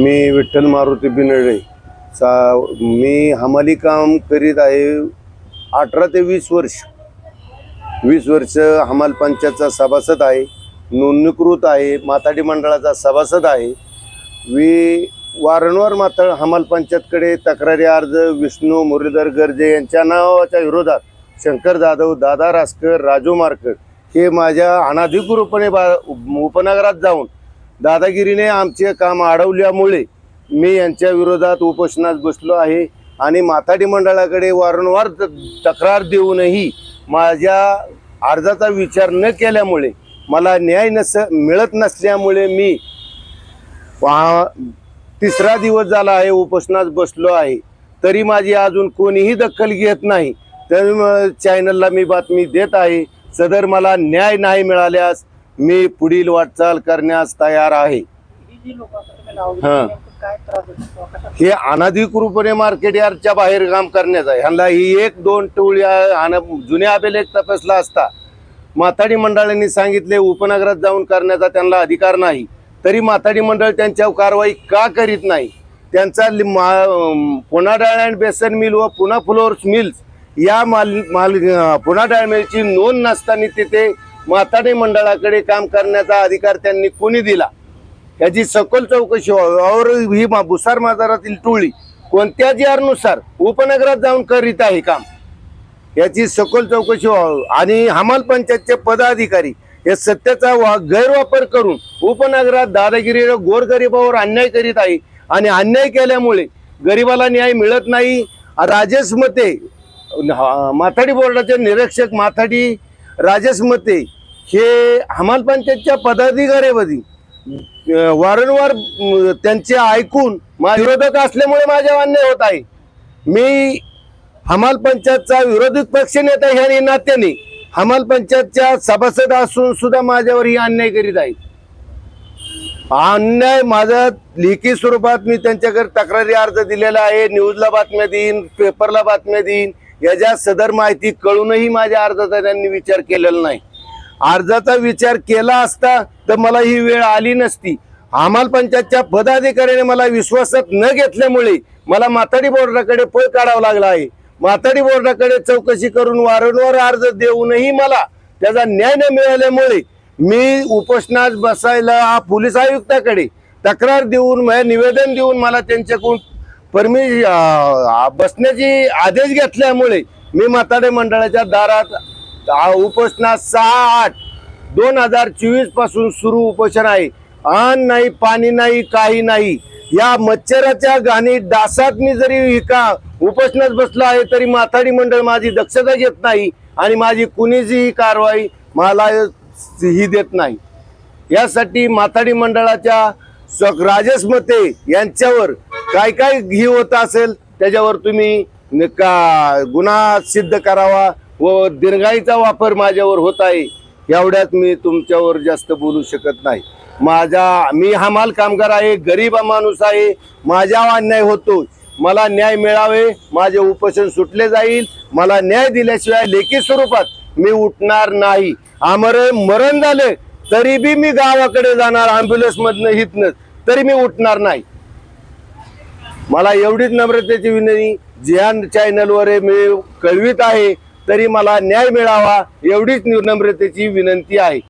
मी विठ्ठल मारुती बिनडे. सा मी हमाली काम करीत आहे अठरा ते वीस वर्ष. वीस वर्ष हमाल पंचायतचा सभासद आहे. नोंदणीकृत आहे. माताडी मंडळाचा सभासद आहे. मी वारंवार मात्र हमाल पंचायतकडे तक्रारी अर्ज विष्णू मुरलीधर गर्जे यांच्या नावाच्या विरोधात शंकर जाधव दादा रासकर राजू मारकर हे माझ्या अनाधिकृतपणे बा उपनगरात जाऊन दादागिरीने आमचे काम अडवल्यामुळे मी यांच्या विरोधात उपोषणात बसलो आहे आणि माथाडी मंडळाकडे वारंवार तक्रार देऊनही माझ्या अर्जाचा विचार न केल्यामुळे मला न्याय नस मिळत नसल्यामुळे मी तिसरा दिवस झाला आहे उपोषणात बसलो आहे. तरी माझी अजून कोणीही दखल घेत नाही. तर चॅनलला मी बातमी देत आहे. सदर मला न्याय नाही मिळाल्यास मी पुढील वाटचाल करण्यास तयार आहे. ही. अनाधिकृतपणे मार्केट यार्डच्या बाहेर काम करण्याचं आहे. ह्यांना ही एक दोन टोळी आहे. आणि जुन्या अभिलेख तपासला असता. माथाडी मंडळांनी सांगितले उपनगरात जाऊन करण्याचा त्यांना अधिकार नाही. तरी माथाडी मंडळ त्यांच्यावर कारवाई का करीत नाही? त्यांचा पुणा डाळ अँड बेसन मिल व पुणा फ्लोअर्स मिल्स या माल माल पुणा डाळ मिलची नोंद नसताना तिथे माताडे मंडळाकडे काम करण्याचा अधिकार त्यांनी कोणी दिला? याची सखोल चौकशी व्हावी. और ही मा- भुसार बाजारातील टोळी कोणत्या जीआरनुसार उपनगरात जाऊन करीत आहे काम? याची सखोल चौकशी व्हावी. आणि हमाल पंचायतचे पदाधिकारी या सत्याचा वा गैरवापर करून उपनगरात दादागिरी गोरगरिबावर अन्याय करीत आहे. आणि अन्याय केल्यामुळे गरिबाला न्याय मिळत नाही. राजेश मते हा- माथाडी बोर्डाचे निरीक्षक माथाडी राजेश मते हे हमाल पंचायतच्या पदाधिकाऱ्यावधी वारंवार त्यांचे ऐकून विरोधक असल्यामुळे माझ्या अन्याय होत आहे. मी हमाल पंचायतचा विरोधी पक्ष नेता ह्या नात्याने हमाल पंचायतच्या सभासद असून सुद्धा माझ्यावर ही अन्याय करीत आहे. अन्याय माझा लेखी स्वरूपात मी त्यांच्याकडे तक्रारी अर्ज दिलेला आहे. न्यूजला बातम्या देईन पेपरला बातम्या देईन. याच्या सदर माहिती कळूनही माझ्या अर्जाचा त्यांनी विचार केलेला नाही. अर्जाचा विचार केला असता तर मला ही वेळ आली नसती. हमाल पंचायतच्या पदाधिकाऱ्याने मला विश्वासात न घेतल्यामुळे मला माथाडी बोर्डाकडे पळ काढावा लागला आहे. माथाडी बोर्डाकडे चौकशी करून वारंवार अर्ज देऊनही मला त्याचा न्याय न मिळाल्यामुळे मी उपोषणात बसायला पोलीस आयुक्ताकडे तक्रार देऊन म्हणजे निवेदन देऊन मला त्यांच्याकडून परमि मी बसण्याची आदेश घेतल्यामुळे मी म्हाताडे मंडळाच्या दारात आ, उपोषणात सहा आठ दोन हजार चोवीसपासून सुरू उपोषण आहे. अन्न नाही पाणी नाही काही नाही. या मच्छराच्या घाणी डासात मी जरी हिका उपोषणात बसलो आहे तरी माथाडी मंडळ माझी दक्षता घेत नाही आणि माझी कुणीची कारवाई मला ही देत नाही. यासाठी माथाडी मंडळाच्या स- राजेश मते यांच्यावर काय काय घी होत असेल त्याच्यावर तुम्ही का गुन्हा सिद्ध करावा व दीर्घाईचा वापर माझ्यावर होत आहे एवढ्यात मी तुमच्यावर जास्त बोलू शकत नाही. माझा मी हमाल कामगार आहे गरीब माणूस आहे माझ्यावर अन्याय होतो. मला न्याय मिळावे माझे उपोषण सुटले जाईल मला न्याय दिल्याशिवाय लेखी स्वरूपात मी उठणार नाही. आमर मरण झाले तरी बी मी गावाकडे जाणार अँब्युलन्स मधनं हितनं तरी मी उठणार नाही. मला एवढीच नम्रतेची विनंती ज्या चॅनलवर मी कळवित आहे तरी मला न्याय मिळावा एवढीच नम्रतेची विनंती आहे.